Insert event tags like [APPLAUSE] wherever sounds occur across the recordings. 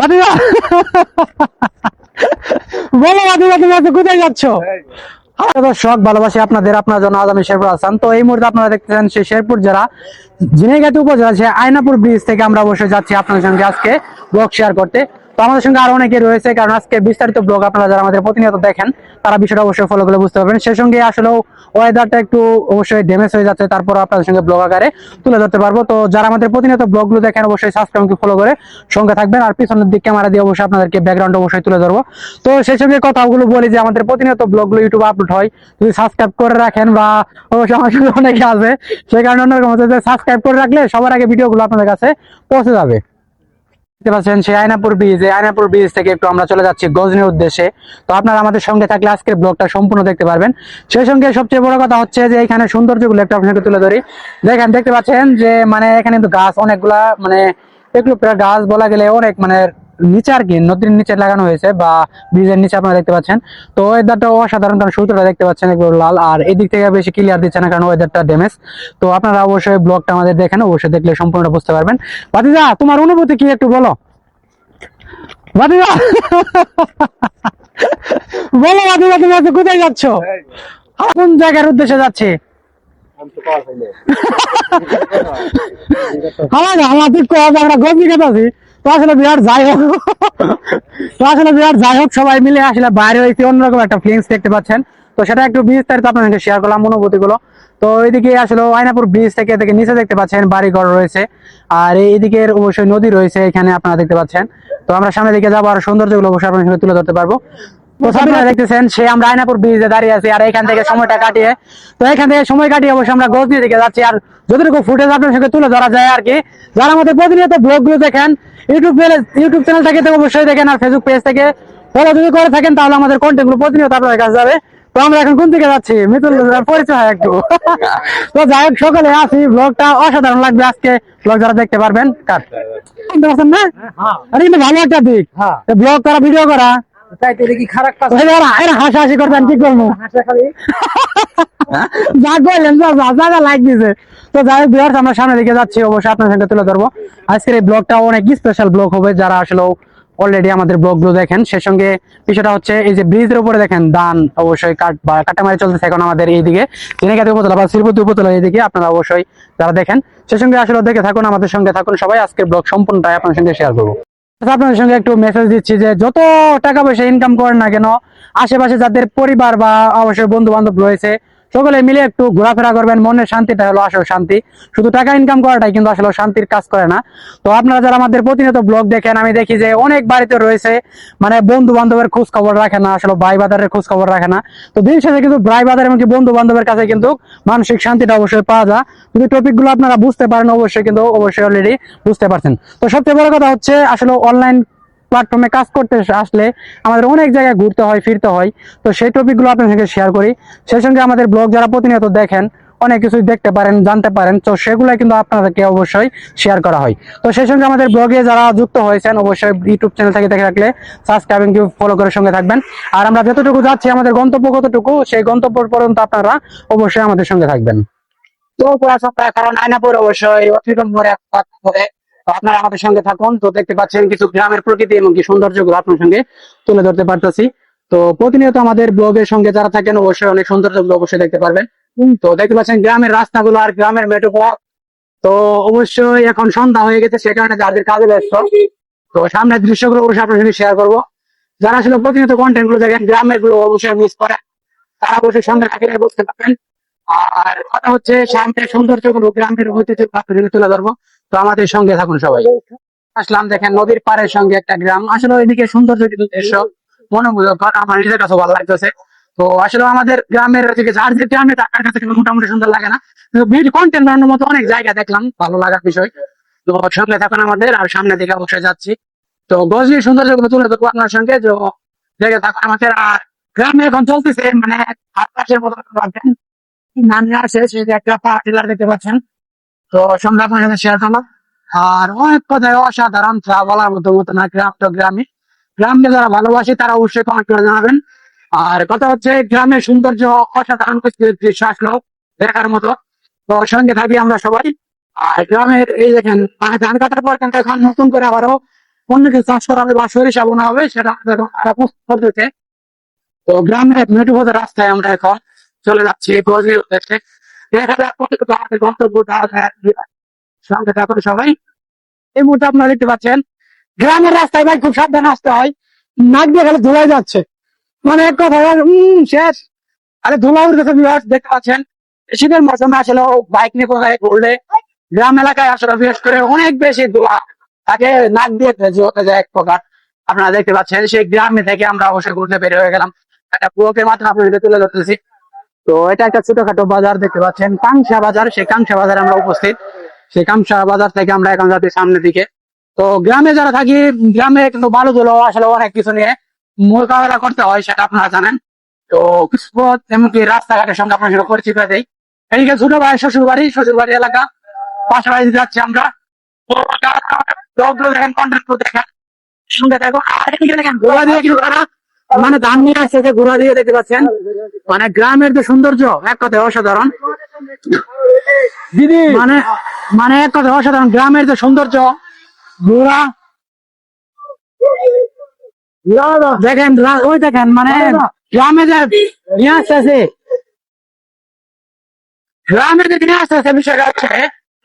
Madiba বলো Madiba তুমি আজকে কোথায় যাচ্ছ? হ্যাঁ দর্শক ভালোবাসি আপনাদের আপনার জন্য আজ আমি শেরপুর আসান। তো এই মুহূর্তে আপনারা দেখতেছেন সেই শেরপুর যারা ঝিনাইগাতি উপজেলা সে আয়নাপুর ব্রিজ থেকে আমরা বসে যাচ্ছি আপনাদের সঙ্গে আজকে ব্লগ শেয়ার করতে। তো আমাদের সঙ্গে আরও অনেকে রয়েছে, কারণ আজকে বিস্তারিত ব্লগ আপনারা যারা আমাদের প্রতিনিয়ত দেখেন, তারা বিষয়টা অবশ্যই ফলো করে বুঝতে পারবেন। সেই সঙ্গে আসলে ওয়েদারটা একটু অবশ্যই ড্যামেজ হয়ে যাচ্ছে তারপর আপনাদের সঙ্গে ব্লগ আকারে তুলে ধরতে পারব। তো যারা আমাদের প্রতিনিয়ত ব্লগগুলো দেখেন, অবশ্যই সাবস্ক্রাইব ফলো করে সঙ্গে থাকবেন। আর পিছনের দিক ক্যামেরা দিয়ে অবশ্যই আপনাদেরকে ব্যাকগ্রাউন্ড অবশ্যই তুলে ধরবো। তো সেই সঙ্গে কথাগুলো বলি যে, আমাদের প্রতিনিয়ত ব্লগগুলো ইউটিউবে আপলোড হয়, যদি সাবস্ক্রাইব করে রাখেন বা অবশ্যই আমার সঙ্গে অনেকে আছে সেই কারণে অন্যরকম হচ্ছে সাবস্ক্রাইব করে রাখলে সবার আগে ভিডিওগুলো আপনাদের কাছে পৌঁছে যাবে। দেখতে পাচ্ছেন সেই আয়নাপুর ব্রিজ এই আয়নাপুর ব্রিজ থেকে একটু আমরা চলে যাচ্ছি গজনির উদ্দেশ্যে। তো আপনারা আমাদের সঙ্গে থাকলে আজকের ব্লগটা সম্পূর্ণ দেখতে পারবেন। সেই সঙ্গে সবচেয়ে বড় কথা হচ্ছে যে এখানে সৌন্দর্যগুলো একটা আপনাকে তুলে ধরি। দেখেন, দেখতে পাচ্ছেন যে মানে এখানে কিন্তু গাছ অনেকগুলা মানে এগুলো প্রায় গাছ বলা গেলে অনেক মানে নিচে আর কি নদীর নিচে লাগানো হয়েছে বা ব্রিজের নিচে আপনারা দেখতে পাচ্ছেন। তো ওয়েদারটা অসাধারণ কারণ সূত্রটা দেখতে পাচ্ছেন একটু লাল আর এদিক থেকে বেশি ক্লিয়ার দিচ্ছে না কারণ ওয়েদারটা ড্যামেজ তো আপনারা অবশ্যই ব্লগটা আমাদের দেখেন অবশ্যই দেখলে সম্পূর্ণ বুঝতে পারবেন। বাতিজা তোমার অনুভূতি কি একটু বলো? বাতিজা [LAUGHS] বলো বাতিজা তুমি আজকে কোথায় যাচ্ছ? কোন জায়গার উদ্দেশ্যে যাচ্ছে? আমার [LAUGHS] আমরা গল্প আছি। তো আসলে বিরাট যাই হোক। [LAUGHS] তো আসলে বিরাট যাই হোক সবাই মিলে আসলে বাইরে হয়েছে অন্যরকম একটা ফিলিংস দেখতে পাচ্ছেন। তো সেটা একটু বিস্তারিত আপনার সঙ্গে শেয়ার করলাম অনুভূতি গুলো তো এইদিকে আসলে আয়নাপুর ব্রিজ থেকে এদিকে নিচে দেখতে পাচ্ছেন বাড়িঘর রয়েছে। আর এইদিকে অবশ্যই নদী রয়েছে এখানে আপনারা দেখতে পাচ্ছেন। তো আমরা সামনের দিকে যাব আর সৌন্দর্যগুলো অবশ্যই আপনার সঙ্গে তুলে ধরতে পারব। আপনারা দেখতেছেন সে আমরা আয়নাপুর ব্রিজে দাঁড়িয়ে আছি আর এখান থেকে সময়টা কাটিয়ে। তো এখান থেকে সময় কাটিয়ে অবশ্যই আমরা গজনির দিকে যাচ্ছি। আর যতটুকু ফুটেজ আপনার সঙ্গে তুলে ধরা যায় আর কি যারা আমাদের প্রতিনিয়ত ব্লগ দেখেন ইউটিউব ইউটিউব চ্যানেল থেকে তো অবশ্যই দেখেন আর ফেসবুক পেজ থেকে ফলো যদি করে থাকেন তাহলে আমাদের কন্টেন্ট প্রতিনিয়ত আপনাদের কাছে যাবে। তো আমরা এখন কোন দিকে যাচ্ছি? মিতুল পরিচয় হয় একটু। [LAUGHS] তো যাই হোক সকালে আসি। ব্লগটা অসাধারণ লাগবে আজকে। ব্লগ যারা দেখতে পারবেন কাট। বুঝতে পারছেন না আরে কিন্তু ভালো একটা দিক। ব্লগ করা ভিডিও করা। তাই তো দেখি খারাপ কাজ ওই যে ওরা এরা হাসাহাসি করবেন কি করব? [LAUGHS] যা করলেন যা যা যা যা লাইক দিছে। তো যাই হোক viewers, আমরা সামনের দিকে যাচ্ছি অবশ্যই আপনার সঙ্গে তুলে ধরবো। আজকের এই ব্লগটা অনেক স্পেশাল ব্লগ হবে যারা আসলে অলরেডি আমাদের দেখেন। সে সঙ্গে বিষয়টা হচ্ছে এই যে ব্রিজের উপরে দেখেন দান অবশ্যই কাট বা কাটামারি চলতেছে এখন আমাদের এইদিকে। উপজেলা বা শ্রীপতি উপজেলা এইদিকে আপনারা অবশ্যই যারা দেখেন। সে সঙ্গে আসলে দেখে থাকুন আমাদের সঙ্গে থাকুন সবাই। আজকের ব্লগ সম্পূর্ণটাই আপনার সঙ্গে শেয়ার করব। আপনাদের সঙ্গে একটু মেসেজ দিচ্ছি যে যত টাকা পয়সা ইনকাম করেন না কেন, আশেপাশে যাদের পরিবার বা অবশ্যই বন্ধু বান্ধব রয়েছে সকলে মিলে একটু ঘোরাফেরা করবেন মনের শান্তিটা হলো আসল শান্তি। শুধু টাকা ইনকাম করাটাই কিন্তু আসলে শান্তির কাজ করে না। তো আপনারা যারা আমাদের প্রতিনিয়ত ব্লগ দেখেন, আমি দেখি যে অনেক বাড়িতে রয়েছে মানে বন্ধু বান্ধবের খোঁজ খবর রাখে না, আসলে ভাই বাজারের খোঁজ খবর রাখে না। তো দিন শেষে কিন্তু ভাই বাজার এমনকি বন্ধু বান্ধবের কাছে কিন্তু মানসিক শান্তিটা অবশ্যই পাওয়া যায়। যদি টপিকগুলো আপনারা বুঝতে পারেন, অবশ্যই কিন্তু, অবশ্যই অলরেডি বুঝতে পারছেন। তো সবচেয়ে বড় কথা হচ্ছে, আসলে অনলাইন প্ল্যাটফর্মে কাজ করতে আসলে আমাদের অনেক জায়গায় ঘুরতে হয়, ফিরতে হয়। তো সেই টপিকগুলো আপনার সঙ্গে শেয়ার করি। সেই সঙ্গে আমাদের ব্লগ যারা প্রতিনিয়ত দেখেন, অনেক কিছুই দেখতে পারেন, জানতে পারেন, তো সেগুলো কিন্তু আপনাদেরকে অবশ্যই শেয়ার করা হয়। তো সেই সঙ্গে আমাদের ব্লগে যারা যুক্ত হয়েছেন, অবশ্যই ইউটিউব চ্যানেল থেকে দেখে রাখলে সাবস্ক্রাইবিং ফলো করে সঙ্গে থাকবেন। আর আমরা যতটুকু যাচ্ছি, আমাদের গন্তব্য কতটুকু, সেই গন্তব্য পর্যন্ত আপনারা অবশ্যই আমাদের সঙ্গে থাকবেন। তো সপ্তাহে কারণ আয়নাপুর অবশ্যই অতিক্রম করে এক পথ করে তো আপনারা আমাদের সঙ্গে থাকুন। তো দেখতে পাচ্ছেন কিছু গ্রামের প্রকৃতি এবং কি সৌন্দর্যগুলো আপনার সঙ্গে তুলে ধরতে পারতেছি। তো প্রতিনিয়ত আমাদের ব্লগের সঙ্গে যারা থাকেন অবশ্যই অনেক সৌন্দর্যগুলো অবশ্যই দেখতে পারবেন। তো দেখতে পাচ্ছেন গ্রামের রাস্তাগুলো আর গ্রামের মেট্রো তো অবশ্যই এখন সন্ধ্যা হয়ে গেছে সে কারণে যাদের কাজে ব্যস্ত। তো সামনের দৃশ্যগুলো অবশ্যই আপনার সঙ্গে শেয়ার করব। যারা আসলে প্রতিনিয়ত কন্টেন্টগুলো দেখেন গ্রামেরগুলো অবশ্যই মিস করে তারা অবশ্যই সঙ্গে থাকলে বুঝতে পারবেন। আর কথা হচ্ছে সামনের সৌন্দর্যগুলো গ্রামের ঐতিহ্য তুলে ধরবো। তো আমাদের সঙ্গে থাকুন সবাই। আসলাম, দেখেন নদীর পাড়ের সঙ্গে একটা গ্রাম। আসলে ওইদিকে সৌন্দর্য কিন্তু দৃশ্য ভালো লাগতেছে। তো আসলে আমাদের গ্রামের গ্রামে তার কাছে মোটামুটি সুন্দর লাগে না। কিন্তু কন্টেন্ট বানানোর মতো অনেক জায়গা দেখলাম, ভালো লাগার বিষয়। তো সঙ্গে থাকুন আমাদের, আর সামনের দিকে অবশ্যই যাচ্ছি। তো গজনির সৌন্দর্যগুলো তুলে ধরবো আপনার সঙ্গে। যে জায়গা থাকুন, আমাদের আর গ্রামে এখন চলতেছে মানে হাত পাশের মতো ভাবছেন নামে সেই যে একটা পা টিলার দেখতে পাচ্ছেন। তো সঙ্গে আপনার সাথে শেয়ার করলাম। আর অনেক কথায় অসাধারণ তা বলার মতো মতো না, গ্রাম তো গ্রামে গ্রামকে যারা ভালোবাসে, তারা অবশ্যই কমেন্ট করে জানাবেন। আর কথা হচ্ছে, গ্রামের সৌন্দর্য অসাধারণ দৃশ্য আসলো দেখার মতো। তো সঙ্গে থাকি আমরা সবাই। আর গ্রামের এই দেখেন মানে ধান কাটার পর কিন্তু এখন নতুন করে আবারও অন্য কিছু চাষ করা হবে বা সরিষা বোনা হবে, সেটা তো গ্রামের এক মেটু রাস্তায় আমরা এখন চলে যাচ্ছি বজরির উদ্দেশ্যে এই মুহূর্তে আপনারা দেখতে পাচ্ছেন, গ্রামের রাস্তায় ভাই খুব সাবধানে আসতে হয়। নাক দিয়ে খালি ধুলাই যাচ্ছে। মানে এক কথা শেষ। আরে ধুলা বিরাট দেখতে পাচ্ছেন, শীতের মৌসুমে আসলে বাইক নিয়ে কোথায় ঘুরলে? গ্রাম এলাকায় আসলে বিশেষ করে অনেক বেশি ধোয়া। তাকে নাক দিয়ে হতে যায় এক প্রকার। আপনারা দেখতে পাচ্ছেন, সেই গ্রামে থেকে আমরা অবশ্যই ঘুরতে বের হয়ে গেলাম। একটা পুরোকের মাধ্যমে আপনাদের তুলে ধরতেছি। তো এটা একটা ছোটখাটো বাজার দেখতে পাচ্ছেন। কাংসা বাজার, সেই কাংসা বাজারে আমরা উপস্থিত। সেই কাংসা বাজার থেকে আমরা এখন যাচ্ছি সামনের দিকে। তো গ্রামে যারা থাকি, গ্রামে কিন্তু ভালো ধুলো আসলে অনেক কিছু নিয়ে মোকাবেলা করতে হয়, সেটা আপনারা জানেন। তো কিছু এমনকি রাস্তাঘাটের সঙ্গে আপনার সাথে পরিচিত যাই এদিকে ছোট ভাই শ্বশুর বাড়ি শ্বশুর বাড়ি এলাকা। পাশাপাশি যাচ্ছি আমরা। দেখেন কন্ট্রাক্ট দেখেন। সঙ্গে দেখো আর দেখেন ঘোড়া দিয়ে কিন্তু মানে ধান নিয়ে আসছে যে ঘোড়া দিয়ে দেখতে পাচ্ছেন মানে গ্রামের যে সৌন্দর্য এক কথায় অসাধারণ। দিদি। মানে মানে এক কথায় অসাধারণ গ্রামের যে সৌন্দর্য ঘোড়া দেখেন ওই দেখেন মানে গ্রামে যে নিয়ে আসতেছে গ্রামে যে নিয়ে আসতেছে বিষয়টা হচ্ছে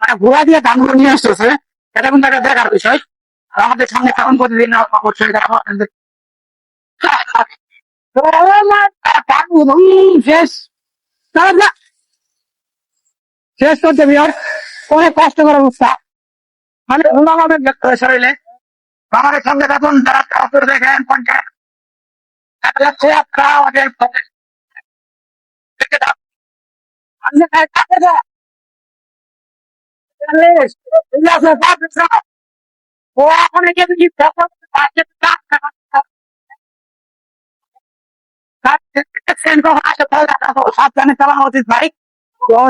মানে ঘোড়া দিয়ে ধানগুলো নিয়ে আসতেছে। এটা কিন্তু একটা দেখার বিষয়। আমাদের সামনে এখন প্রতিদিন উম, শেষ। শেষ করতে বিয়ার অনেক কষ্ট করার অবস্থা মানে উন্নয়নের শরীরে আমাদের সঙ্গে থাকুন যারা ঠাকুর দেখেন পঞ্চায়েত আমাদের পথে দেখে যান।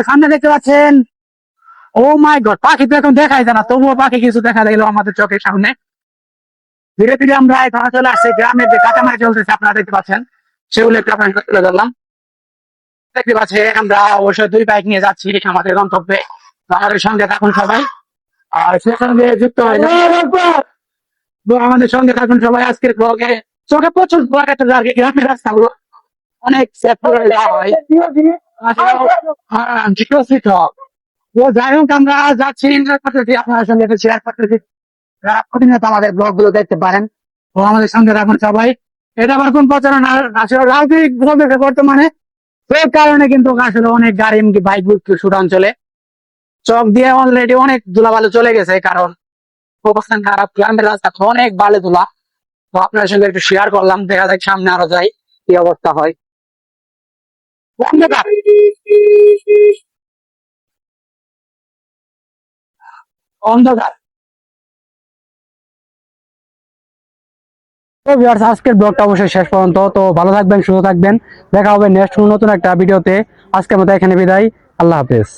সামনে দেখতে পাচ্ছেন ও মাই পাখি এখন না তবুও পাখি কিছু দেখা আমাদের চোখের সামনে ধীরে ধীরে আমরা চলে আপনারা দেখতে পাচ্ছেন দেখতে পাচ্ছেন আমরা দুই বাইক নিয়ে যাচ্ছি আমাদের গন্তব্যে সঙ্গে থাকুন সবাই। আর সে সঙ্গে যুক্ত হয়ে আমাদের সঙ্গে থাকুন সবাই আজকের ব্লগে চোখে প্রচুর গ্রামের রাস্তাগুলো। অনেক হয়। যাই হোক আমরা যাচ্ছি আপনার সঙ্গে একটু শেয়ার প্রতিনিয়ত আমাদের ব্লগগুলো দেখতে পারেন। ও আমাদের সঙ্গে রাখুন সবাই। এটা আবার কোন প্রচারণা? আসলে রাজনৈতিক বর্তমানে সেই কারণে কিন্তু আসলে অনেক গাড়ি এমনকি বাইক শুট অঞ্চলে চক দিয়ে অলরেডি অনেক ধুলা ধুলাবালু চলে গেছে কারণ অবস্থান খারাপ। গ্রামের রাস্তা অনেক বালে ধুলা। তো আপনার সঙ্গে একটু শেয়ার করলাম দেখা যাক সামনে আরও যাই কি অবস্থা হয়। অন্ধকার। অন্ধকার তো ভিউয়ার্স আজকের ব্লগটা অবশ্যই শেষ পর্যন্ত। তো ভালো থাকবেন, সুস্থ থাকবেন। দেখা হবে নেক্সট নতুন একটা ভিডিওতে। আজকের মতো এখানে বিদায়। আল্লাহ হাফেজ।